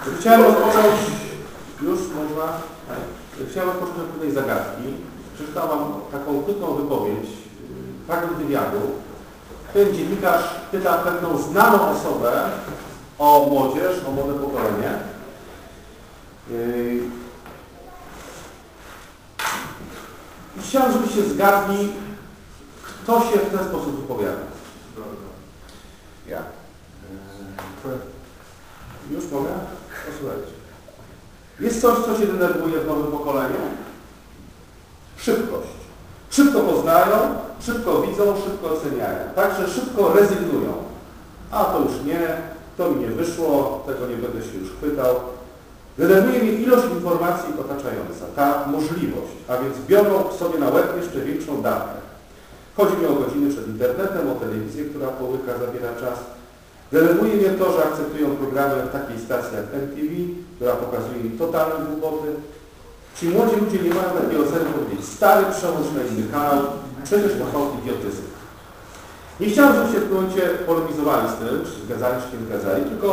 Chciałem rozpocząć, już można, tak. chciałem rozpocząć od pewnej zagadki. Przeczytałam taką krótką wypowiedź, y, fragment wywiadu. Ten dziennikarz pyta pewną znaną osobę o młodzież, o młode pokolenie. Yy, I chciałem, żebyście zgadli, kto się w ten sposób wypowiada. Ja. Yy, Już mogę? Posłuchajcie. Jest coś, co się denerwuje w nowym pokoleniu? Szybkość. Szybko poznają, szybko widzą, szybko oceniają. Także szybko rezygnują. A to już nie, to mi nie wyszło, tego nie będę się już chwytał. Denerwuje mnie ilość informacji otaczająca, ta możliwość, a więc biorą sobie na łeb jeszcze większą datę. Chodzi mi o godziny przed internetem, o telewizję, która połyka, zabiera czas. Denerwuje mnie to, że akceptują programy takiej stacji jak MTV, która pokazuje im totalne głupoty. Ci młodzi ludzie nie mają takiego celu powiedzieć, stary przełącz na inny kanał, przecież to są idiotyzm. Nie chciałem, żebyście w momencie polemizowali z tym, czy zgadzali, czy nie zgadzali, tylko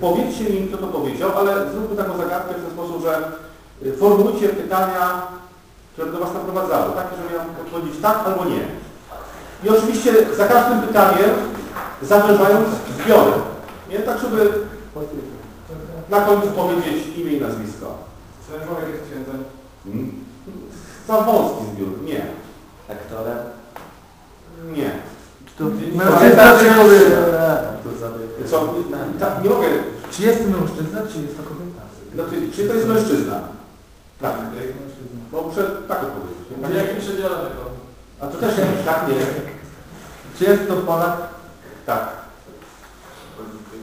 powiedzcie mi, kto to powiedział, ale zróbmy taką zagadkę w ten sposób, że y, formulujcie pytania, które do Was naprowadzały, takie, że ja odpowiedzieć tak albo nie. I oczywiście za każdym pytaniem zawężając zbiory. Nie? Tak, żeby na końcu powiedzieć imię i nazwisko. Człowiek jest księdzem? Hmm? Za wąski zbiór. Nie. Aktorem? Nie. Tu Mężczyzna czy kobieta? Co? Tak, nie mogę. Czy jest to mężczyzna, czy jest to kobieta? Znaczy, czy to jest mężczyzna? Tak. Mężczyzna. Bo muszę tak odpowiedzieć. A jakim przedziale tego? A to też nie. Tak, nie. Czy jest to Polak? Tak.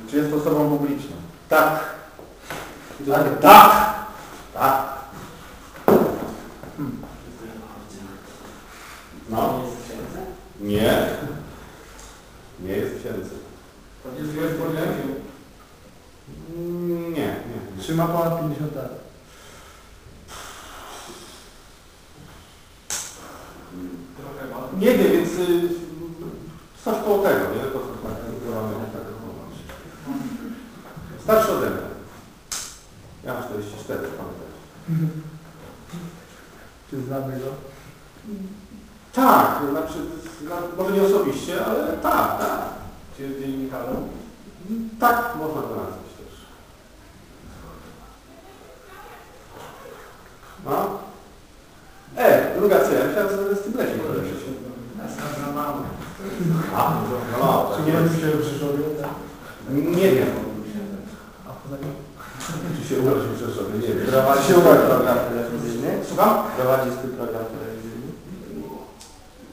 Czy jest osobą publiczną? Tak. Tak. Tak. Tak. No. Nie. Nie jest księdzem. Jest województwem? Mm, Nie, nie. Czy ma ponad 50 lat? Nie wiem, więc y, coś koło tego, nie? To, to, tak, tak, Starszy ode mnie. Ja mam 44, pamiętaj. Czy znamy go? Tak, znaczy, może nie osobiście, ale tak, tak. Czy jest dziennikarzem? Tak można to nazwać też. No. E, druga C, ja myślałem, że z tym leci powiedzieć. Za mało. A, no, no, Czy nie wiem, czy się przyszłowie? Nie wiem, A poza tym? czy się urodził w Rzeszowie, nie wiem. Prowadzi Czy się urodził. program telewizyjny? Słucham? Prowadzi swój program telewizyjny?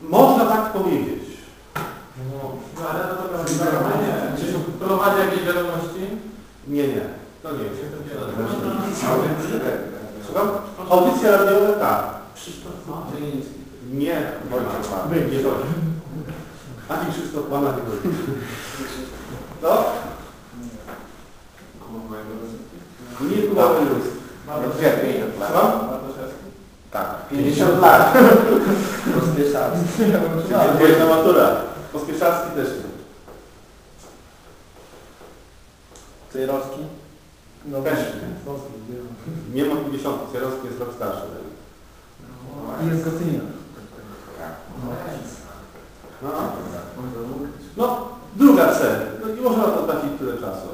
Można tak powiedzieć. No, ale to to nie. Czy się prowadzi jakieś wiadomości? Nie, nie, to nie jest. Jestem Słucham? Audycje radiowe tak. Zieliński. Nie, Wojciech Pan. Wy, nie chodzi. Ani Krzysztof Pana nie chodzi. No? Nie Kuba Wojewódzki. Wie, 50 lat. Słucham? Tak. 50 lat. Rozpieszalski. Czyli jedna matura. Pospieszalski też nie. Cejrowski? No Też nie. Nie ma 50. Cierowski jest rok starszy. I jest Gotynia. No. No, druga C. No nie można na to tracić tyle czasu.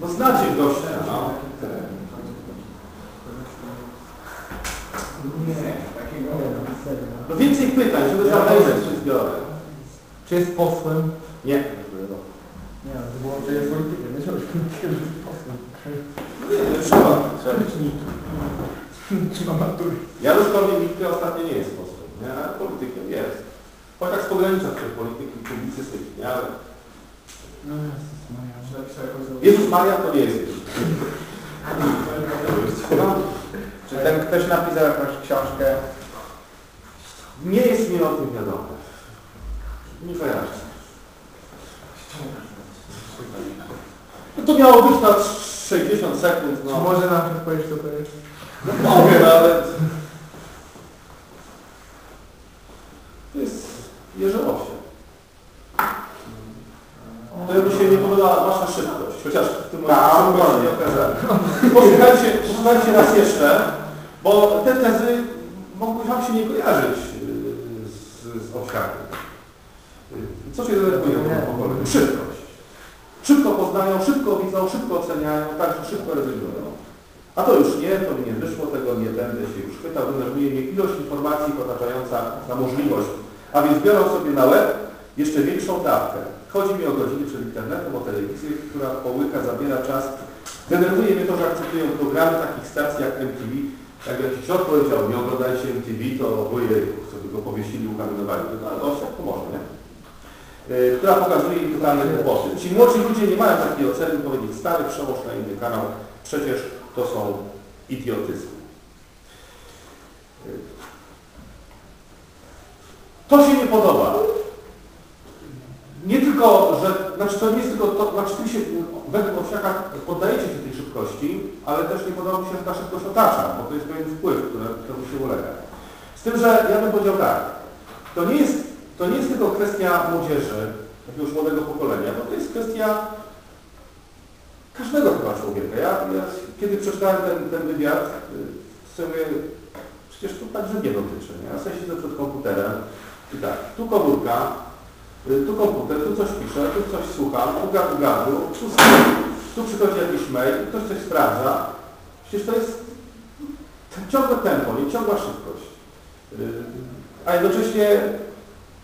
No znacie gościa, no. Nie, takiego serio. No więcej pytań, żeby zawężyć trzy zbiory. Czy jest posłem? Nie. Nie, to było, że jest politykiem. Nie, że jest politykiem, że jest posłem. Nie, nie trzeba. Czy ma matury? Janusz Korwin-Mikke ostatnio nie jest posłem, nie? ale politykiem jest. Chociaż pogranicza tej polityki publicystyki, nie? Ale No Jezus Maria. Czy. Jezus Maria to nie jest Jezus. Czy ten ktoś napisał jakąś książkę? nie jest mi o tym wiadomo. Nie kojarzę. No to miało być na 60 sekund, Czy no. może nam odpowiedzieć, co to jest? No mogę, no ale... To jest Owsiak. To mi się nie podoba wasza szybkość. chociaż w tym Tak, momencie nie okazali. Posłuchajcie, posłuchajcie raz jeszcze, bo te tezy mogły Wam się nie kojarzyć yy, z, z. Yy, Co się denerwuje tym pokoleniu? Szybkość. Szybko poznają, szybko widzą, szybko oceniają, także szybko rezygnują. A to już nie, to mi nie wyszło, tego nie będę się już chwytał, denerwuje mnie ilość informacji otaczająca na możliwość. A więc biorą sobie na łeb jeszcze większą dawkę. Chodzi mi o godziny przed internetem, o telewizję, która połyka, zabiera czas. Denerwuje mnie to, że akceptują programy takich stacji jak MTV. Jak jakiś ksiądz powiedział, nie oglądajcie MTV, to ojej, sobie go powiesili, ukamienowali. No ale owszem, to może, nie? Yy, która pokazuje im totalne kłopoty. Ci młodzi ludzie nie mają takiej oceny, powiedzieć, stary przełóż na inny kanał, przecież to są idiotyzmy. Yy. To się nie podoba. Nie tylko, że, znaczy to nie jest tylko to, znaczy wy się według Owsiaka poddajecie się tej szybkości, ale też nie podoba mi się, że ta szybkość otacza, bo to jest pewien wpływ, który, któremu się ulega. Z tym, że ja bym powiedział tak, to nie jest, to nie jest tylko kwestia młodzieży, jakiegoś młodego pokolenia, bo to jest kwestia każdego chyba człowieka. Ja, ja kiedy przeczytałem ten, ten wywiad, y, sobie przecież to także mnie dotyczy. Nie? Ja sobie siedzę przed komputerem i tak, tu komórka, tu komputer, tu coś piszę, tu coś słucham, tu gadu gadu, tu, tu przychodzi jakiś mail, ktoś coś sprawdza. Przecież to jest ciągłe tempo, nie ciągła szybkość. Y, A jednocześnie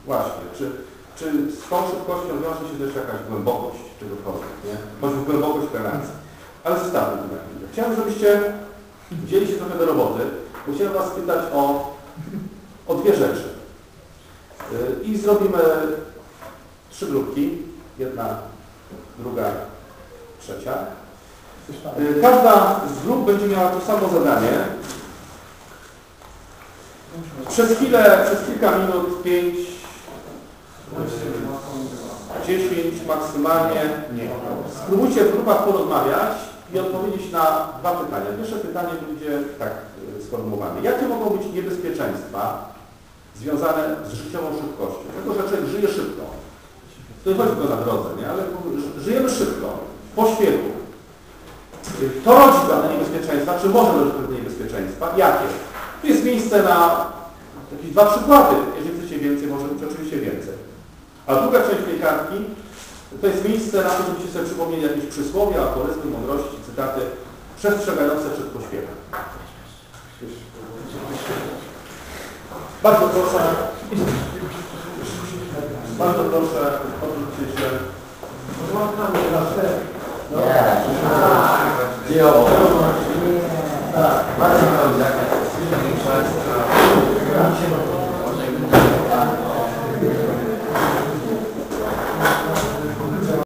właśnie, czy, czy z tą szybkością wiąże się też jakaś głębokość czegokolwiek, nie? Choćby głębokość relacji. Ale zostawmy to na chwilę. Chciałem, żebyście wzięli się trochę do roboty, bo chciałem Was pytać o, o dwie rzeczy. Y, I zrobimy trzy grupki. Jedna, druga, trzecia. Y, Każda z grup będzie miała to samo zadanie. Przez chwilę, przez kilka minut, pięć, dziesięć maksymalnie, nie. Spróbujcie w grupach porozmawiać i odpowiedzieć na dwa pytania. Pierwsze pytanie będzie tak y, sformułowane. Jakie mogą być niebezpieczeństwa związane z życiową szybkością? Dlatego, że człowiek żyje szybko. To nie chodzi tylko na drodze, nie? ale ży- żyjemy szybko, po świeku. To rodzi pewne niebezpieczeństwa, czy może rodzić pewne niebezpieczeństwa. Jakie? Tu jest miejsce na jakieś dwa przykłady. Jeżeli chcecie więcej, może być oczywiście więcej. A druga część tej kartki to jest miejsce na to, żebyście sobie przypomnieli jakieś przysłowie, aforyzmy, mądrości, cytaty przestrzegające przed pośpiechem. Bardzo proszę, bardzo proszę, odwróćcie się.